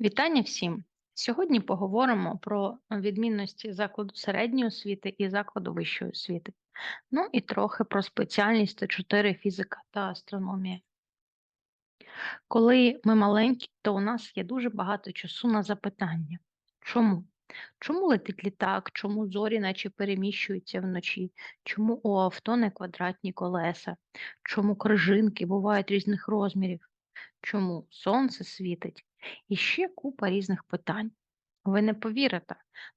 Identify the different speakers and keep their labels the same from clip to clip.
Speaker 1: Вітання всім! Сьогодні поговоримо про відмінності закладу середньої освіти і закладу вищої освіти. Ну і трохи про спеціальність Т4 фізика та астрономія. Коли ми маленькі, то у нас є дуже багато часу на запитання. Чому? Чому летить літак? Чому зорі наче переміщуються вночі? Чому у авто не квадратні колеса? Чому крижинки бувають різних розмірів? Чому сонце світить? І ще купа різних питань. Ви не повірите,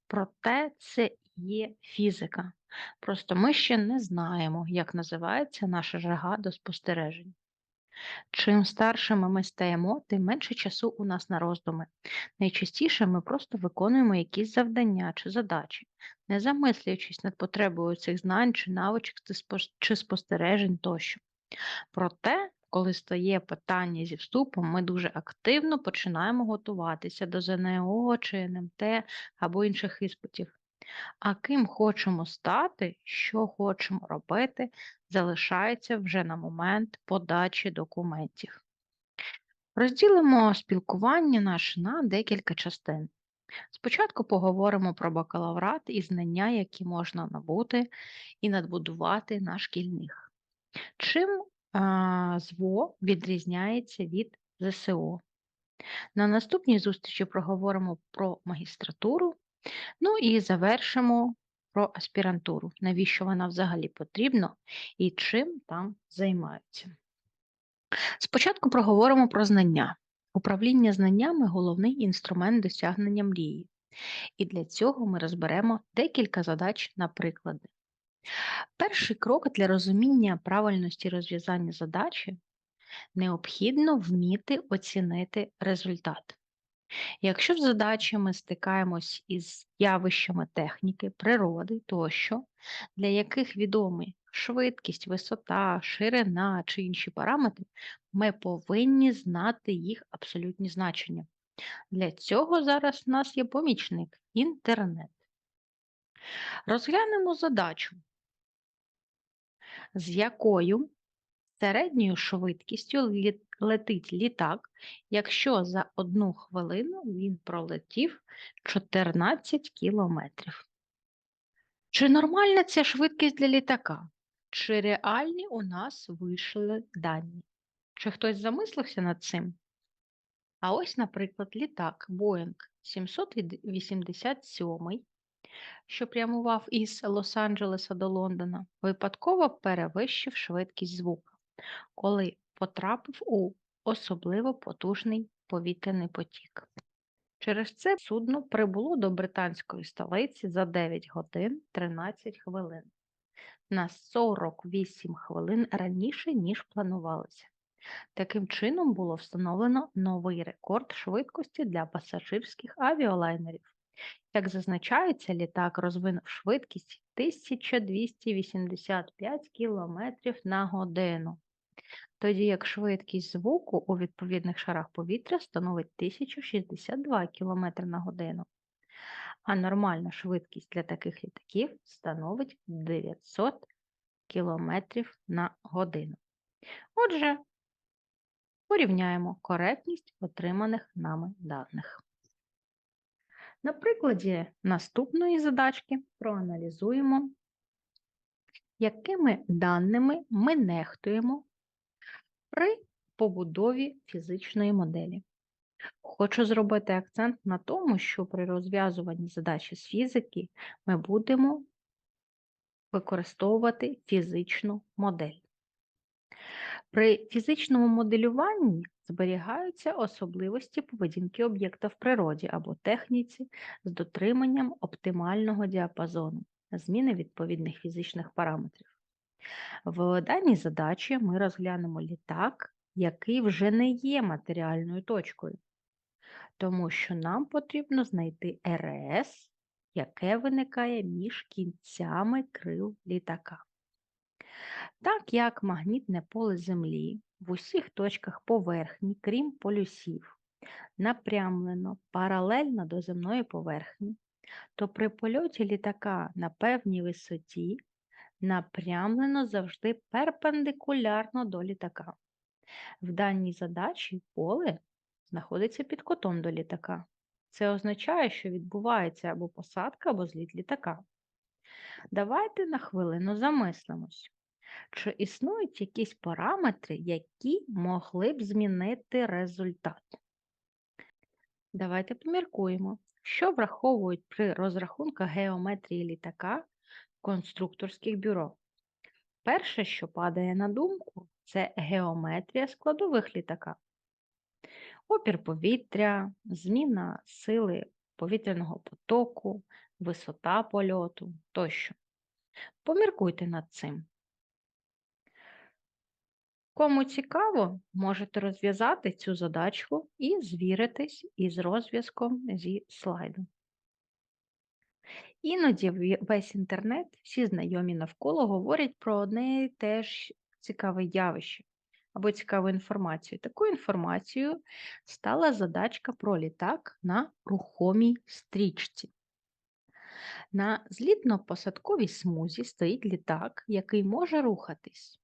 Speaker 1: проте це є фізика. Просто ми ще не знаємо, як називається наша жага до спостережень. Чим старшими ми стаємо, тим менше часу у нас на роздуми. Найчастіше ми просто виконуємо якісь завдання чи задачі, не замислюючись над потребою цих знань чи навичок чи спостережень тощо. Проте, коли стає питання зі вступом, ми дуже активно починаємо готуватися до ЗНО чи НМТ або інших іспитів. А ким хочемо стати, що хочемо робити, залишається вже на момент подачі документів. Розділимо спілкування наше на декілька частин. Спочатку поговоримо про бакалаврат і знання, які можна набути і надбудувати на шкільних. Чим ЗВО відрізняється від ЗСО? На наступній зустрічі проговоримо про магістратуру, ну і завершимо про аспірантуру, навіщо вона взагалі потрібна і чим там займаються. Спочатку проговоримо про знання. Управління знаннями головний інструмент досягнення мрії. І для цього ми розберемо декілька задач на приклади. Перший крок для розуміння правильності розв'язання задачі необхідно вміти оцінити результат. Якщо в задачі ми стикаємось із явищами техніки, природи тощо, для яких відомі швидкість, висота, ширина чи інші параметри, ми повинні знати їх абсолютні значення. Для цього зараз у нас є помічник інтернет. Розглянемо задачу, з якою середньою швидкістю летить літак, якщо за одну хвилину він пролетів 14 кілометрів. Чи нормальна ця швидкість для літака? Чи реальні у нас вийшли дані? Чи хтось замислився над цим? А ось, наприклад, літак Boeing 787, що прямував із Лос-Анджелеса до Лондона, випадково перевищив швидкість звука, коли потрапив у особливо потужний повітряний потік. Через це судно прибуло до британської столиці за 9 годин 13 хвилин на 48 хвилин раніше, ніж планувалося. Таким чином було встановлено новий рекорд швидкості для пасажирських авіалайнерів. Як зазначається, літак розвинув швидкість 1285 км на годину, тоді як швидкість звуку у відповідних шарах повітря становить 1062 км на годину, а нормальна швидкість для таких літаків становить 900 км на годину. Отже, порівняємо коректність отриманих нами даних. На прикладі наступної задачки проаналізуємо, якими даними ми нехтуємо при побудові фізичної моделі. Хочу зробити акцент на тому, що при розв'язуванні задачі з фізики ми будемо використовувати фізичну модель. При фізичному моделюванні зберігаються особливості поведінки об'єкта в природі або техніці з дотриманням оптимального діапазону зміни відповідних фізичних параметрів. В даній задачі ми розглянемо літак, який вже не є матеріальною точкою, тому що нам потрібно знайти РС, яке виникає між кінцями крил літака. Так як магнітне поле Землі в усіх точках поверхні, крім полюсів, напрямлено паралельно до земної поверхні, то при польоті літака на певній висоті напрямлено завжди перпендикулярно до літака. В даній задачі поле знаходиться під кутом до літака. Це означає, що відбувається або посадка, або зліт літака. Давайте на хвилину замислимось. Чи існують якісь параметри, які могли б змінити результат? Давайте поміркуємо, що враховують при розрахунках геометрії літака в конструкторських бюро. Перше, що падає на думку, це геометрія складових літака. Опір повітря, зміна сили повітряного потоку, висота польоту тощо. Поміркуйте над цим. Кому цікаво, можете розв'язати цю задачку і звіритись із розв'язком зі слайду. Іноді весь інтернет, всі знайомі навколо говорять про одне і те ж цікаве явище або цікаву інформацію. Такою інформацією стала задачка про літак на рухомій стрічці. На злітно-посадковій смузі стоїть літак, який може рухатись.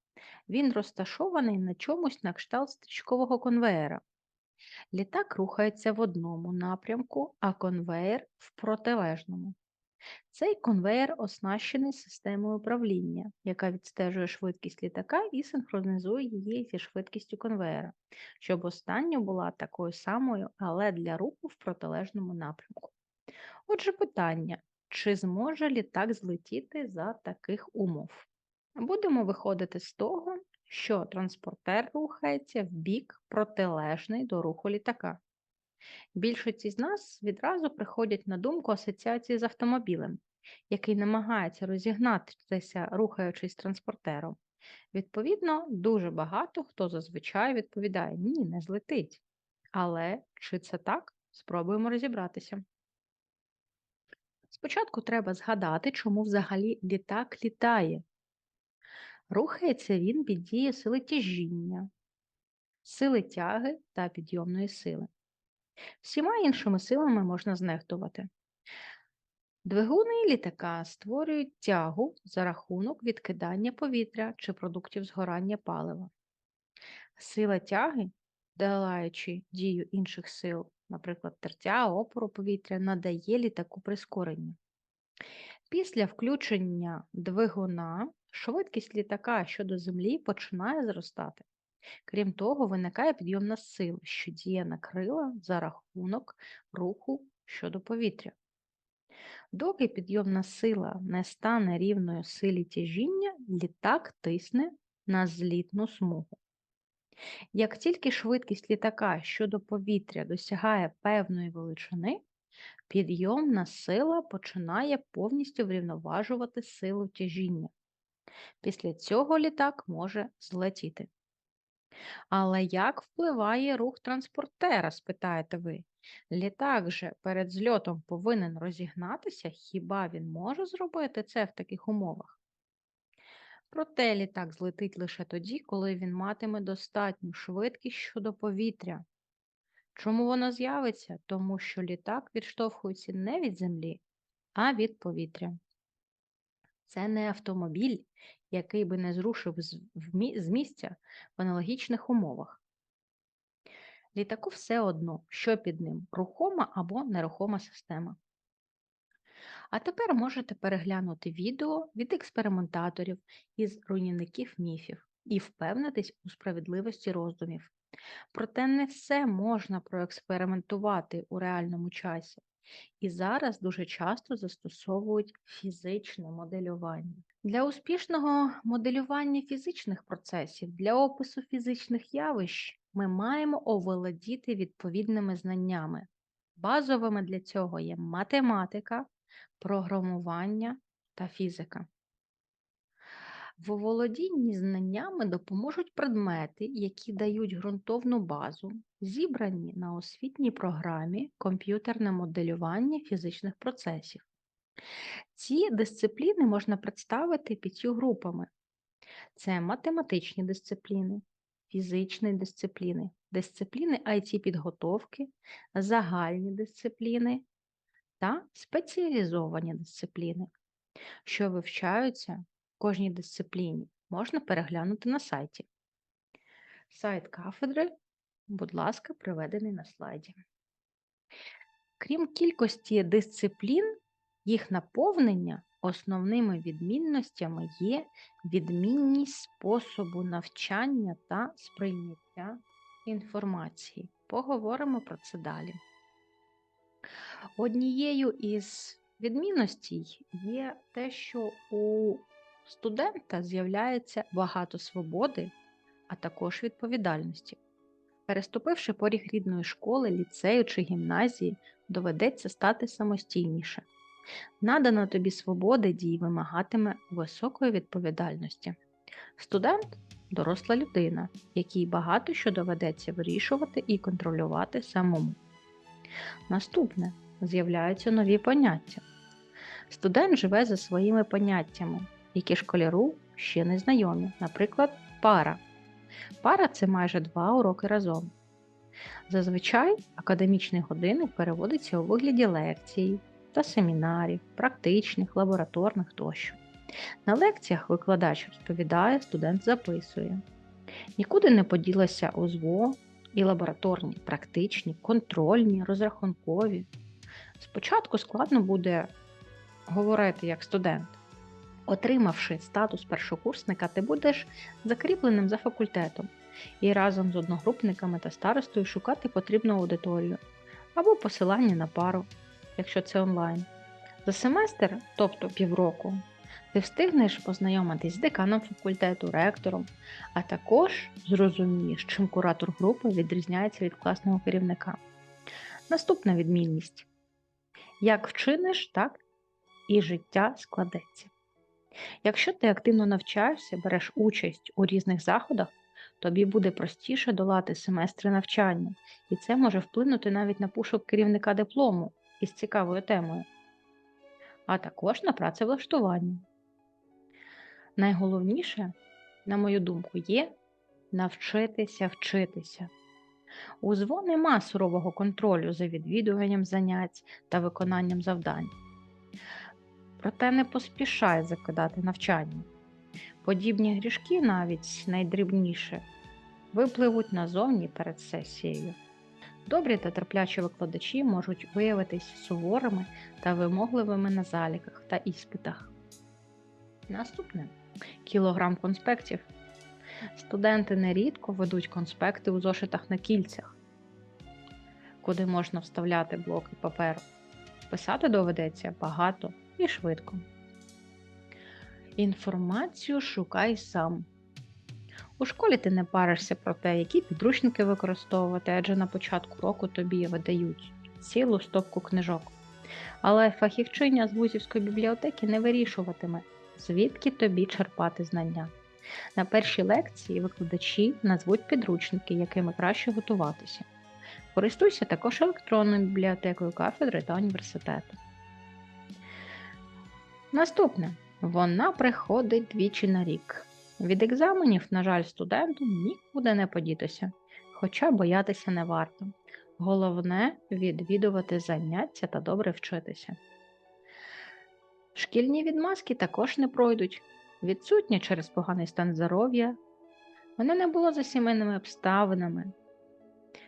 Speaker 1: Він розташований на чомусь на кшталт стрічкового конвеєра. Літак рухається в одному напрямку, а конвеєр в протилежному. Цей конвеєр оснащений системою управління, яка відстежує швидкість літака і синхронізує її зі швидкістю конвеєра, щоб остання була такою самою, але для руху в протилежному напрямку. Отже, питання: чи зможе літак злетіти за таких умов? Будемо виходити з того, що транспортер рухається в бік протилежний до руху літака. Більшість з нас відразу приходять на думку асоціації з автомобілем, який намагається розігнатися, рухаючись транспортером. Відповідно, дуже багато хто зазвичай відповідає: ні, не злетить. Але чи це так? Спробуємо розібратися. Спочатку треба згадати, чому взагалі літак літає. Рухається він під дією сили тяжіння, сили тяги та підйомної сили. Всіма іншими силами можна знехтувати. Двигуни літака створюють тягу за рахунок відкидання повітря чи продуктів згорання палива. Сила тяги, долаючи дію інших сил, наприклад, тертя, опору повітря, надає літаку прискорення. Після включення двигуна швидкість літака щодо землі починає зростати. Крім того, виникає підйомна сила, що діє на крила за рахунок руху щодо повітря. Доки підйомна сила не стане рівною силі тяжіння, літак тисне на злітну смугу. Як тільки швидкість літака щодо повітря досягає певної величини, підйомна сила починає повністю врівноважувати силу тяжіння. Після цього літак може злетіти. Але як впливає рух транспортера, спитаєте ви? Літак же перед зльотом повинен розігнатися, хіба він може зробити це в таких умовах? Проте літак злетить лише тоді, коли він матиме достатню швидкість щодо повітря. Чому воно з'явиться? Тому що літак відштовхується не від землі, а від повітря. Це не автомобіль, який би не зрушив з місця в аналогічних умовах. Літаку все одно, що під ним рухома або нерухома система. А тепер можете переглянути відео від експериментаторів із руйнівників міфів і впевнитись у справедливості роздумів. Проте не все можна проекспериментувати у реальному часі. І зараз дуже часто застосовують фізичне моделювання. Для успішного моделювання фізичних процесів, для опису фізичних явищ ми маємо оволодіти відповідними знаннями. Базовими для цього є математика, програмування та фізика. В оволодінні знаннями допоможуть предмети, які дають ґрунтовну базу, зібрані на освітній програмі комп'ютерне моделювання фізичних процесів. Ці дисципліни можна представити п'ятью групами: це математичні дисципліни, фізичні дисципліни, дисципліни it підготовки, загальні дисципліни та спеціалізовані дисципліни, що вивчаються в кожній дисципліні, можна переглянути на сайті. Сайт кафедри будь ласка, приведений на слайді. Крім кількості дисциплін, їх наповнення основними відмінностями є відмінність способу навчання та сприйняття інформації. Поговоримо про це далі. Однією із відмінностей є те, що у студента з'являється багато свободи, а також відповідальності. Переступивши поріг рідної школи, ліцею чи гімназії, доведеться стати самостійніше. Надана тобі свобода дій вимагатиме високої відповідальності. Студент доросла людина, якій багато що доведеться вирішувати і контролювати самому. Наступне з'являються нові поняття. Студент живе за своїми поняттями, які школяру ще не знайомі, наприклад, пара. Пара це майже два уроки разом. Зазвичай академічний годинник переводиться у вигляді лекцій та семінарів, практичних, лабораторних тощо. На лекціях викладач розповідає, студент записує. Нікуди не поділася ОЗВО і лабораторні, практичні, контрольні, розрахункові. Спочатку складно буде говорити як студент. Отримавши статус першокурсника, ти будеш закріпленим за факультетом і разом з одногрупниками та старостою шукати потрібну аудиторію або посилання на пару, якщо це онлайн. За семестр, тобто півроку, ти встигнеш познайомитись з деканом факультету, ректором, а також зрозумієш, чим куратор групи відрізняється від класного керівника. Наступна відмінність: як вчиниш, так і життя складеться. Якщо ти активно навчаєшся, береш участь у різних заходах, тобі буде простіше долати семестри навчання, і це може вплинути навіть на пошук керівника диплому із цікавою темою, а також на працевлаштування. Найголовніше, на мою думку, є навчитися вчитися. У ЗВО нема сурового контролю за відвідуванням занять та виконанням завдань. Проте не поспішай закидати навчання. Подібні грішки, навіть найдрібніше, випливуть назовні перед сесією. Добрі та терплячі викладачі можуть виявитись суворими та вимогливими на заліках та іспитах. Наступне кілограм конспектів. Студенти нерідко ведуть конспекти у зошитах на кільцях, куди можна вставляти блоки паперу. Писати доведеться багато і швидко. Інформацію шукай сам. У школі ти не паришся про те, які підручники використовувати, адже на початку року тобі видають цілу стопку книжок. Але фахівчиня з вузівської бібліотеки не вирішуватиме, звідки тобі черпати знання. На першій лекції викладачі назвуть підручники, якими краще готуватися. Користуйся також електронною бібліотекою кафедри та університету. Наступне. Вона приходить двічі на рік. Від екзаменів, на жаль, студенту нікуди не подітися, хоча боятися не варто. Головне відвідувати заняття та добре вчитися. Шкільні відмазки також не пройдуть, відсутні через поганий стан здоров'я. Мене не було за сімейними обставинами,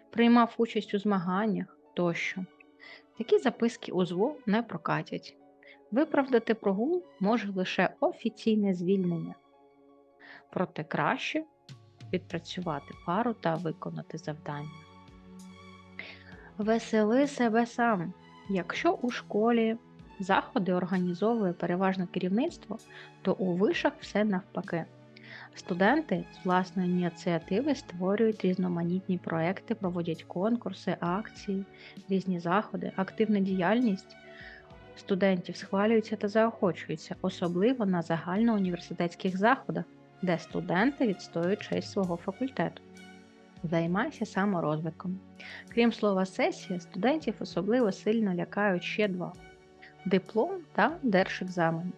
Speaker 1: приймав участь у змаганнях тощо. Такі записки у ЗВО не прокатять. Виправдати прогул може лише офіційне звільнення, проте краще відпрацювати пару та виконати завдання. Весели себе сам. Якщо у школі заходи організовує переважно керівництво, то у вишах все навпаки. Студенти з власної ініціативи створюють різноманітні проекти, проводять конкурси, акції, різні заходи, активна діяльність студентів схвалюється та заохочується, особливо на загальноуніверситетських заходах, де студенти відстоюють честь свого факультету. Займайся саморозвитком. Крім слова сесія, студентів особливо сильно лякають ще два диплом та держекзамен.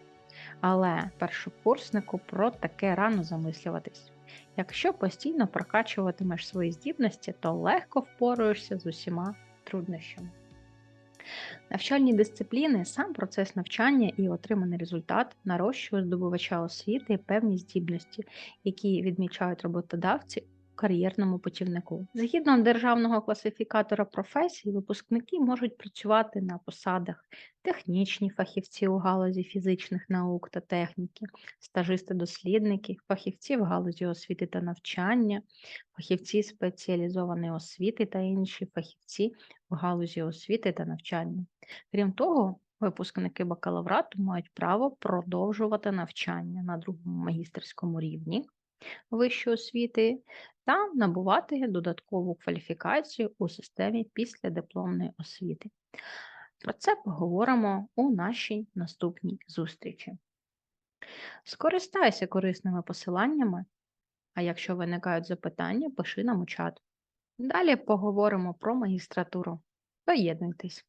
Speaker 1: Але першокурснику про таке рано замислюватись. Якщо постійно прокачуватимеш свої здібності, то легко впоруєшся з усіма труднощами. Навчальні дисципліни, сам процес навчання і отриманий результат нарощує здобувача освіти певні здібності, які відмічають роботодавці кар'єрному путівнику. Згідно державного класифікатора професій, випускники можуть працювати на посадах технічні фахівці у галузі фізичних наук та техніки, стажисти-дослідники, фахівці в галузі освіти та навчання, фахівці спеціалізованої освіти та інші фахівці в галузі освіти та навчання. Крім того, випускники бакалаврату мають право продовжувати навчання на другому магістерському рівні вищої освіти та набувати додаткову кваліфікацію у системі післядипломної освіти. Про це поговоримо у нашій наступній зустрічі. Скористайся корисними посиланнями, а якщо виникають запитання, пиши нам у чат. Далі поговоримо про магістратуру. Доєднуйтесь!